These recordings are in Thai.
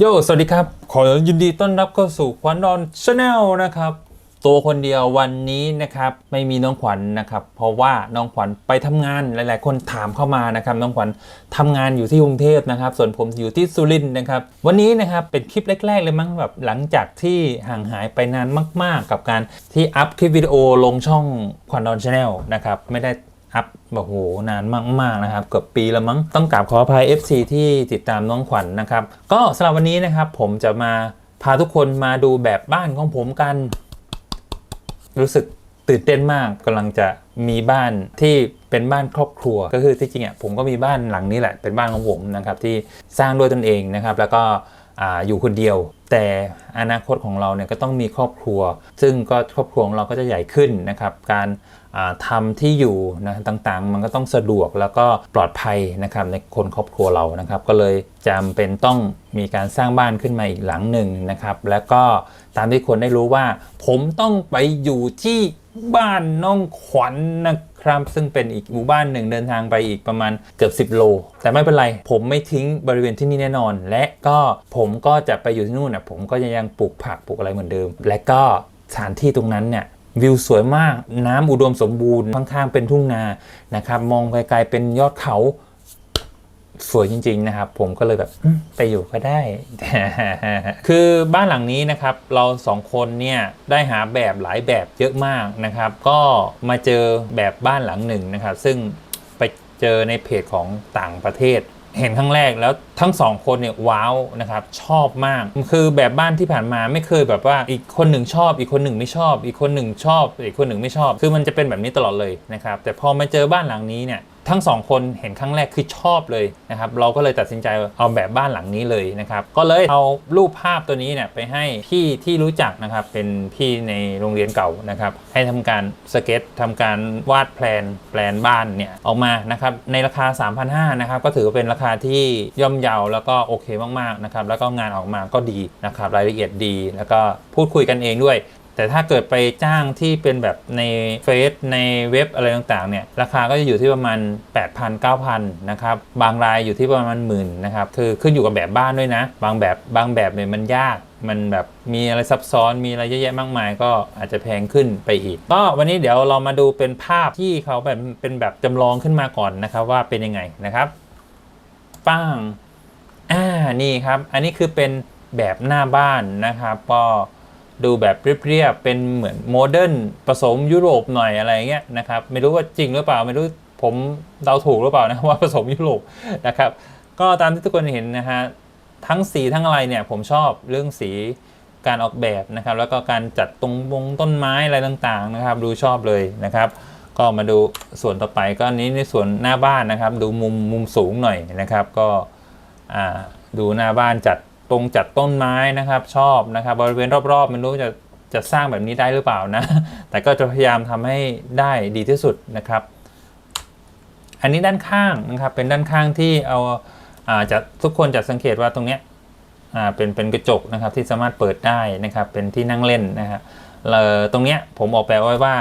โย สวัสดีครับ ขอยินดีต้อนรับเข้าสู่ขวัญนอนชาแนลนะครับ ตัวคนเดียววันนี้นะครับ ไม่มีน้องขวัญนะครับ เพราะว่าน้องขวัญไปทำงานหลาย ๆ คนถามเข้ามานะครับ น้องขวัญทำงานอยู่ที่กรุงเทพนะครับ ส่วนผมอยู่ที่สุรินทร์นะครับ วันนี้นะครับเป็นคลิปแรก ๆ เลยมั้งแบบหลังจากที่ห่างหายไปนานมาก ๆ กับการที่อัพคลิปวิดีโอลงช่องขวัญนอนชาแนลนะครับไม่ได้ อัพแบบโหนานมาก ๆ นะครับ เกือบปีแล้วมั้ง ต้องกราบขออภัย FC ที่ติดตามน้องขวัญนนะครับ ก็สำหรับวันนี้นะครับผมจะมาพาทุกคนมาดูแบบบ้านของผมกัน รู้สึกตื่นเต้นมากกำลังจะมีบ้านที่เป็นบ้านครอบครัว ก็คือที่จริงอะผมก็มีบ้านหลังนี้แหละเป็นบ้านของผมนะครับที่สร้างด้วยตนเองนะครับ แล้วก็ออยู่คนเดียว แต่อนาคตของเราเนี่ยก็ต้องมีครอบครัว ซึ่งก็ครอบครัวของเราก็จะใหญ่ขึ้นนะครับ การ อ่าทำที่อยู่นะต่างๆ มันก็ต้องสะดวกแล้วก็ปลอดภัยนะครับในคนครอบครัวเรานะครับ ก็เลยจำเป็นต้องมีการสร้างบ้านขึ้นมาอีกหลังหนึ่งนะครับ แล้วก็ตามที่คนได้รู้ว่า ผมต้องไปอยู่ที่บ้านน้องขวัญนะครับ ซึ่งเป็นอีกหมู่บ้านหนึ่งเดินทางไปอีกประมาณเกือบ 10 โล แต่ไม่เป็นไร ผมไม่ทิ้งบริเวณที่นี่แน่นอน และก็ผมก็จะไปอยู่ที่นู่นนะผมก็จะยังปลูกผักปลูกอะไรเหมือนเดิม และก็สถานที่ตรงนั้นเนี่ย วิวสวยมากน้ำอุดมสมบูรณ์ข้างๆเป็นทุ่งนานะครับ มองไกลๆเป็นยอดเขาสวยจริง ๆ นะครับ ผมก็เลยแบบไปอยู่ก็ได้ คือบ้านหลังนี้นะครับ เราสองคนเนี่ยได้หาแบบหลายแบบเยอะมากนะครับ ก็มาเจอแบบบ้านหลังหนึ่งนะครับ ซึ่งไปเจอในเพจของต่างประเทศ เห็นครั้งแรกแล้วทั้งสองคนเนี่ยว้าวนะครับชอบมาก คือแบบบ้านที่ผ่านมาไม่เคยแบบว่าอีกคนหนึ่งชอบ อีกคนหนึ่งไม่ชอบ อีกคนหนึ่งชอบ อีกคนหนึ่งไม่ชอบ คือมันจะเป็นแบบนี้ตลอดเลยนะครับแต่พอมาเจอบ้านหลังนี้เนี่ย ทั้งสองคนเห็นครั้งแรกคือชอบเลยนะครับเราก็เลยตัดสินใจเอาแบบบ้านหลังนี้เลยนะครับก็เลยเอารูปภาพตัวนี้เนี่ยไปให้พี่ที่รู้จักนะครับเป็นพี่ในโรงเรียนเก่านะครับให้ทำการสเก็ตทำการวาดแผนแปลนบ้านเนี่ยออกมานะครับในราคา 3,500นะครับก็ถือว่าเป็นราคาที่ย่อมเยาแล้วก็โอเคมากๆนะครับแล้วก็งานออกมาก็ดีนะครับรายละเอียดดี แล้วก็พูดคุยกันเองด้วย แต่ถ้าเกิดไปจ้างที่เป็นแบบในเฟซในเว็บอะไรต่างๆเนี่ยราคาก็จะอยู่ที่ประมาณ 8,000 9,000นะครับบางรายอยู่ที่ประมาณหมื่นนะครับคือขึ้นอยู่กับแบบบ้านด้วยนะ บางแบบบางแบบเนี่ยมันยากมันแบบมีอะไรซับซ้อนมีอะไรเยอะแยะมากมายก็อาจจะแพงขึ้นไปอีก ก็วันนี้เดี๋ยวเรามาดูเป็นภาพที่เขาแบบเป็นแบบจำลองขึ้นมาก่อนนะครับว่าเป็นยังไงนะครับป้างอ่านี่ครับ อันนี้คือเป็นแบบหน้าบ้านนะครับ ก็ ดูแบบเรียบๆเป็นเหมือนโมเดิร์นผสมยุโรปหน่อยอะไรเงี้ยนะครับ ไม่รู้ว่าจริงหรือเปล่า ไม่รู้ผมเดาถูกหรือเปล่านะว่าผสมยุโรปนะครับ ก็ตามที่ทุกคนเห็นนะฮะทั้งสีทั้งอะไรเนี่ยผมชอบเรื่องสีการออกแบบนะครับ แล้วก็การจัดตรงวงต้นไม้อะไรต่างๆนะครับ ดูชอบเลยนะครับ ก็มาดูส่วนต่อไปก็อันนี้ในส่วนหน้าบ้านนะครับ ดูมุมมุมสูงหน่อยนะครับ ก็ดูหน้าบ้านจัด ตรงจัดต้นไม้นะครับ ชอบนะครับ บริเวณรอบๆไม่รู้จะจะสร้างแบบนี้ได้หรือเปล่านะ แต่ก็จะพยายามทำให้ได้ดีที่สุดนะครับ อันนี้ด้านข้างนะครับ เป็นด้านข้างที่เอาอาจะทุกคนจะสังเกตว่าตรงเนี้ยเป็นเป็นกระจกนะครับที่สามารถเปิดได้นะครับ เป็นที่นั่งเล่นนะครับตรงเนี้ยผมออกแบบไว้ว่า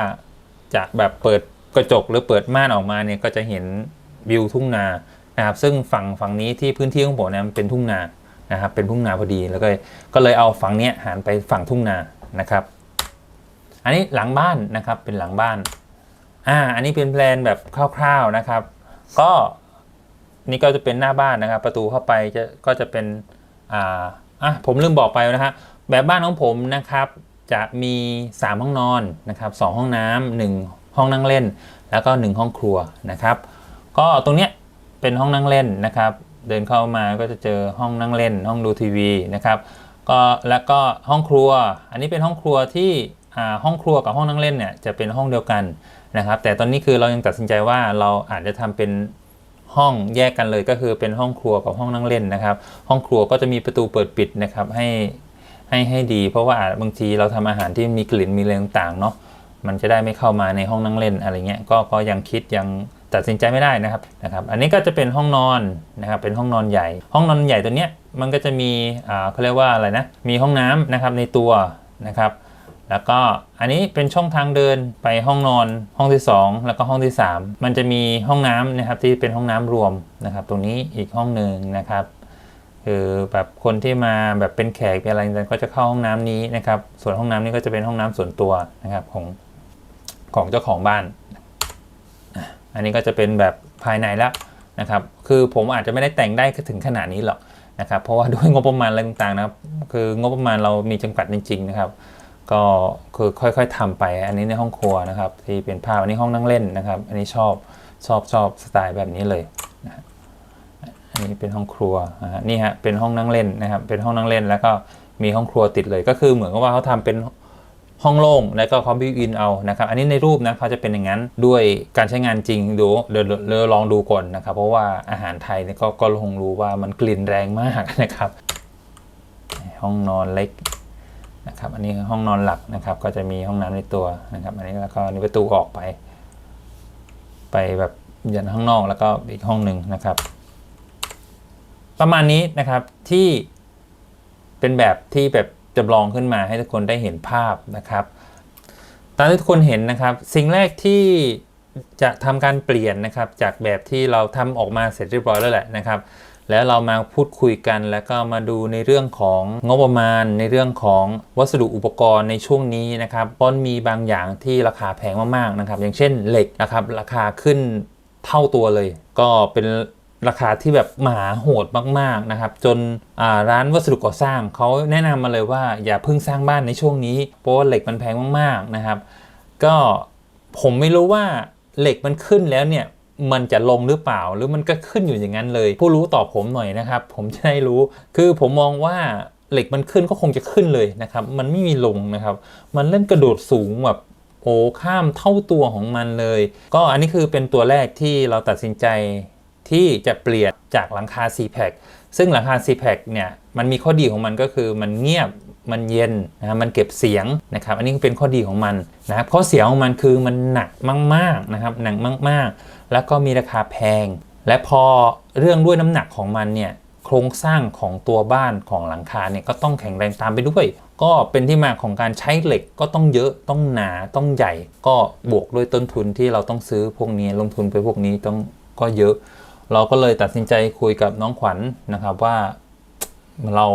จะแบบเปิดกระจกหรือเปิดม่านออกมาเนี่ยก็จะเห็นวิวทุ่งนานะครับซึ่งฝั่งฝั่งนี้ที่พื้นที่ของผมเนี่ยเป็นทุ่งนา นะครับเป็นทุ่งนาพอดีแล้วก็ก็เลยเอาฝั่งเนี้ยหันไปฝั่งทุ่งนานะครับ อันนี้หลังบ้านนะครับเป็นหลังบ้านอ่าอันนี้เป็นแพลนแบบคร่าวๆนะครับ ก็นี่ก็จะเป็นหน้าบ้านนะครับ ประตูเข้าไปจะก็จะเป็นอ่าอะผมลืมบอกไปนะฮะแบบบ้านของผมนะครับจะมี 3 ห้องนอนนะครับสห้องน้ำหนึ่งห้องนั่งเล่น แล้วก็ 1 ห้องครัวนะครับ ก็ตรงเนี้ยเป็นห้องนั่งเล่นนะครับ เดินเข้ามาก็จะเจอห้องนั่งเล่น ห้องดูทีวีนะครับก็แล้วก็ห้องครัว อันนี้เป็นห้องครัวที่ห้องครัวกับห้องนั่งเล่นเนี่ยจะเป็นห้องเดียวกันนะครับ แต่ตอนนี้คือเรายังตัดสินใจว่าเราอาจจะทำเป็นห้องแยกกันเลยก็คือเป็นห้องครัวกับห้องนั่งเล่นนะครับ ห้องครัวก็จะมีประตูเปิดปิดนะครับให้ให้ให้ดี เพราะว่าบางทีเราทำอาหารที่มีกลิ่นมีอะไรต่างๆเนาะมันจะได้ไม่เข้ามาในห้องนั่งเล่นอะไรเงี้ยก็ก็ยังคิดยัง ตัดสินใจไม่ได้นะครับนะครับ อันนี้ก็จะเป็นห้องนอนนะครับเป็นห้องนอนใหญ่ ห้องนอนใหญ่ตัวเนี้ยมันก็จะมีอ่าเขาเรียกว่าอะไรนะมีห้องน้ำนะครับในตัวนะครับแล้วก็อันนี้เป็นช่องทางเดินไปห้องนอนห้องที่ 2 แล้วก็ห้องที่ 3 มันจะมีห้องน้ำนะครับที่เป็นห้องน้ำรวมนะครับ ตรงนี้อีกห้องหนึ่งนะครับคือแบบคนที่มาแบบเป็นแขกเป็นอะไรต่างๆก็จะเข้าห้องน้ำนี้นะครับ ส่วนห้องน้ำนี้ก็จะเป็นห้องน้ำส่วนตัวนะครับของของเจ้าของบ้าน อันนี้ก็จะเป็นแบบภายในแล้วนะครับ คือผมอาจจะไม่ได้แต่งได้ถึงขนาดนี้หรอกนะครับ เพราะว่าด้วยงบประมาณอะไรต่างๆนะครับ คืองบประมาณเรามีจำกัดจริง ๆ นะครับ ก็คือค่อยๆทำไป อันนี้ในห้องครัวนะครับ ที่เป็นภาพอันนี้ห้องนั่งเล่นนะครับ อันนี้ชอบชอบชอบสไตล์แบบนี้เลยนะอันนี้เป็นห้องครัวนะนี่ฮะเป็นห้องนั่งเล่นนะครับ เป็นห้องนั่งเล่นแล้วก็มีห้องครัวติดเลย ก็คือเหมือนกับว่าเขาทำเป็น ห้องโล่งแล้วก็คอมพิวอินเอานะครับอันนี้ในรูปนะเขาจะเป็นอย่างนั้นด้วยการใช้งานจริงดูเดี๋ยวเดี๋ยวลองดูก่อนนะครับ เพราะว่าอาหารไทยเนี่ยก็ก็คงรู้ว่ามันกลิ่นแรงมากนะครับ ห้องนอนเล็กนะครับอันนี้ห้องนอนหลักนะครับ ก็จะมีห้องน้ำในตัวนะครับ อันนี้แล้วก็นี่ประตูออกไป ไปแบบยันข้างนอกแล้วก็อีกห้องหนึ่งนะครับ ประมาณนี้นะครับที่เป็นแบบที่แบบ จำลองขึ้นมาให้ทุกคนได้เห็นภาพนะครับ ตามที่ทุกคนเห็นนะครับ สิ่งแรกที่จะทำการเปลี่ยนนะครับ จากแบบที่เราทำออกมาเสร็จเรียบร้อยแล้วแหละนะครับ แล้วเรามาพูดคุยกันแล้วก็มาดูในเรื่องของงบประมาณ ในเรื่องของวัสดุอุปกรณ์ในช่วงนี้นะครับเพราะมีบางอย่างที่ราคาแพงมากๆนะครับ อย่างเช่นเหล็กนะครับ ราคาขึ้นเท่าตัวเลย ก็เป็น ราคาที่แบบหมาโหดมากๆนะครับ จนร้านวัสดุก่อสร้างเขาแนะนำมาเลยว่าอย่าเพิ่งสร้างบ้านในช่วงนี้เพราะว่าเหล็กมันแพงมากๆนะครับ ก็ผมไม่รู้ว่าเหล็กมันขึ้นแล้วเนี่ยมันจะลงหรือเปล่าหรือมันก็ขึ้นอยู่อย่างนั้นเลย ผู้รู้ตอบผมหน่อยนะครับ ผมจะได้รู้ คือผมมองว่าเหล็กมันขึ้นก็คงจะขึ้นเลยนะครับ มันไม่มีลงนะครับ มันเล่นกระโดดสูงแบบโอ้ข้ามเท่าตัวของมันเลย ก็อันนี้คือเป็นตัวแรกที่เราตัดสินใจ ที่จะเปลี่ยนจากหลังคา c p a c ซึ่งหลังคา c p a c เนี่ยมันมีข้อดีของมันก็คือมันเงียบมันเย็นนะมันเก็บเสียงนะครับอันนี้เป็นข้อดีของมันนะครับข้อเสียของมันคือมันหนักมากๆนะครับหนักมากๆ แล้วก็มีราคาแพง และพอเรื่องด้วยน้ำหนักของมันเนี่ยโครงสร้างของตัวบ้านของหลังคาเนี่ยก็ต้องแข็งแรงตามไปด้วย ก็เป็นที่มาของการใช้เหล็กก็ต้องเยอะต้องหนาต้องใหญ่ ก็บวกด้วยต้นทุนที่เราต้องซื้อพวกนี้ลงทุนไปพวกนี้ต้องก็เยอะ เราก็เลยตัดสินใจคุยกับน้องขวัญนะครับว่าเรา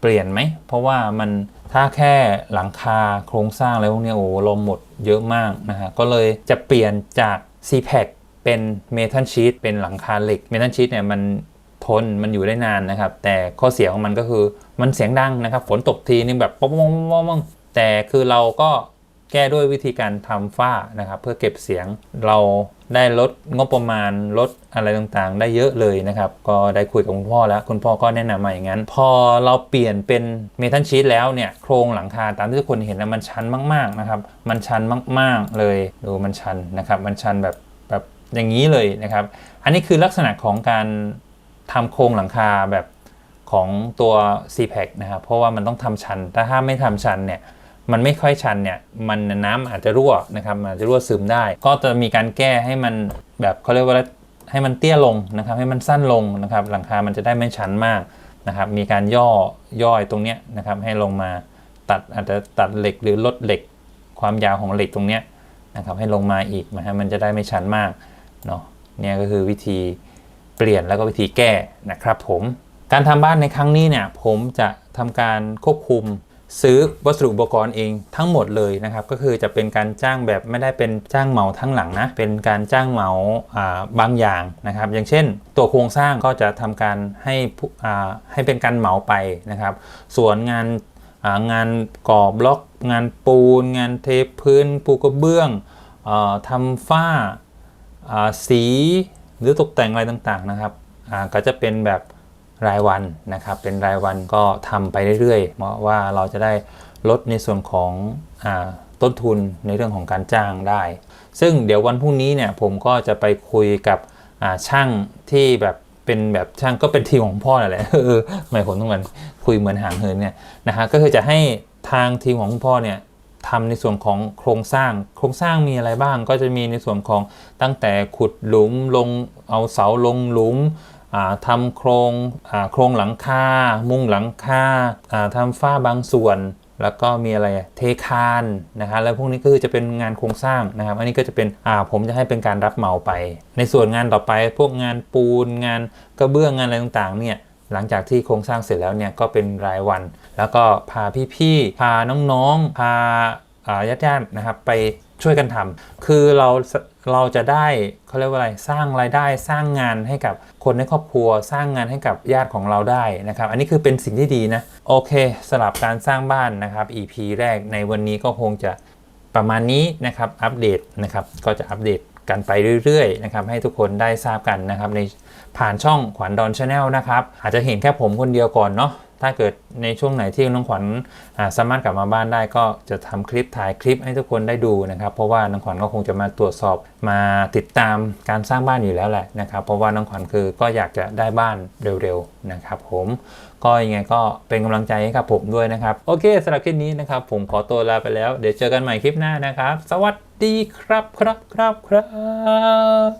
เปลี่ยนไหม เพราะว่ามันถ้าแค่หลังคาโครงสร้างอะไรพวกเนี้ยโอ้เราหมดเยอะมากนะฮะก็เลยจะเปลี่ยนจาก c p a c เป็นเมทัลชีตเป็นหลังคาเหล็กเมทัลชีตเนี่ยมันทนมันอยู่ได้นานนะครับ แต่ข้อเสียของมันก็คือมันเสียงดังนะครับ ฝนตกทีนึงแบบป๊องป๊องป๊องป๊องแต่คือเราก็ แก้ด้วยวิธีการทำฝ้านะครับเพื่อเก็บเสียงเราได้ลดงบประมาณลดอะไรต่างๆ ได้เยอะเลยนะครับ ก็ได้คุยกับคุณพ่อแล้ว คุณพ่อก็แนะนำมาอย่างนั้น พอเราเปลี่ยนเป็นเมทัลชีตแล้วเนี่ยโครงหลังคาตามที่ทุกคนเห็นนะมันชันมากๆนะครับมันชันมากๆเลยดูมันชันนะครับมันชันแบบแบบอย่างนี้เลยนะครับ อันนี้คือลักษณะของการทำโครงหลังคาแบบของตัว c p a c นะครับเพราะว่ามันต้องทำชันถ้าถ้าไม่ทำชันเนี่ย มันไม่ค่อยชันเนี่ยมันน้ำอาจจะรั่วนะครับอาจจะรั่วซึมได้ ก็จะมีการแก้ให้มันแบบเขาเรียกว่าให้มันเตี้ยลงนะครับ ให้มันสั้นลงนะครับ หลังคามันจะได้ไม่ชันมากนะครับ มีการย่อย่อยตรงเนี้ยนะครับ ให้ลงมาตัดอาจจะตัดเหล็กหรือลดเหล็กความยาวของเหล็กตรงเนี้ยนะครับ ให้ลงมาอีกนะฮะมันจะได้ไม่ชันมากเนาะเนี่ยก็คือวิธีเปลี่ยนแล้วก็วิธีแก้นะครับ ผมการทำบ้านในครั้งนี้เนี่ยผมจะทำการควบคุม ซื้อวัสดุอุปกรณ์เองทั้งหมดเลยนะครับ ก็คือจะเป็นการจ้างแบบไม่ได้เป็นจ้างเหมาทั้งหลังนะ เป็นการจ้างเหมาบางอย่างนะครับ อย่างเช่น ตัวโครงสร้างก็จะทำการให้ให้เป็นการเหมาไปนะครับ ส่วนงานงานก่อบล็อก งานปูน งานเทพื้น ปูกระเบื้องออทำฝ้าสีหรือตกแต่งอะไรต่างๆนะครับก็จะเป็นแบบ รายวันนะครับ เป็นรายวันก็ทำไปเรื่อยๆเพราะว่าเราจะได้ลดในส่วนของอต้นทุนในเรื่องของการจ้างได้ ซึ่งเดี๋ยววันพรุ่งนี้เนี่ยผมก็จะไปคุยกับช่างที่แบบเป็นแบบช่างก็เป็นทีมของพ่อนั่นแหละเออไม่ผมต้องมันคุยเหมือนห่างเหินเนี่ยนะฮะก็คือจะให้ทางทีมของพ่อเนี่ยทำในส่วนของโครงสร้าง โครงสร้างมีอะไรบ้างก็จะมีในส่วนของตั้งแต่ขุดหลุมลงเอาเสาลงหลุม ทำโครงโครงหลังคา มุงหลังคาทำฝ้าบางส่วน แล้วก็มีอะไรเทคานนะฮะแล้วพวกนี้ก็คือจะเป็นงานโครงสร้างนะครับ อันนี้ก็จะเป็นผมจะให้เป็นการรับเหมาไป ในส่วนงานต่อไปพวกงานปูนงานกระเบื้องงานอะไรต่างๆเนี่ยหลังจากที่โครงสร้างเสร็จแล้วเนี่ยก็เป็นรายวัน แล้วก็พาพี่ๆพาน้องๆพาญาติๆนะครับไปช่วยกันทำคือเรา เราจะได้เขาเรียกว่าอะไรสร้างรายได้สร้างงานให้กับคนในครอบครัว สร้างงานให้กับญาติของเราได้นะครับ อันนี้คือเป็นสิ่งที่ดีนะ โอเคสำหรับการสร้างบ้านนะครับ EP แรกในวันนี้ก็คงจะประมาณนี้นะครับอัปเดตนะครับก็จะอัปเดตกันไปเรื่อยๆนะครับให้ทุกคนได้ทราบกันนะครับในผ่านช่องขวัญดอนชาแนลนะครับอาจจะเห็นแค่ผมคนเดียวก่อนเนาะ ถ้าเกิดในช่วงไหนที่น้องขวัญสามารถกลับมาบ้านได้ก็จะทำคลิปถ่ายคลิปให้ทุกคนได้ดูนะครับ เพราะว่าน้องขวัญก็คงจะมาตรวจสอบมาติดตามการสร้างบ้านอยู่แล้วแหละนะครับ เพราะว่าน้องขวัญคือก็อยากจะได้บ้านเร็วๆนะครับผมก็ยังไงก็เป็นกำลังใจให้กับผมด้วยนะครับ โอเคสำหรับคลิปนี้นะครับ ผมขอตัวลาไปแล้ว เดี๋ยวเจอกันใหม่คลิปหน้านะครับ สวัสดีครับครับครับครับ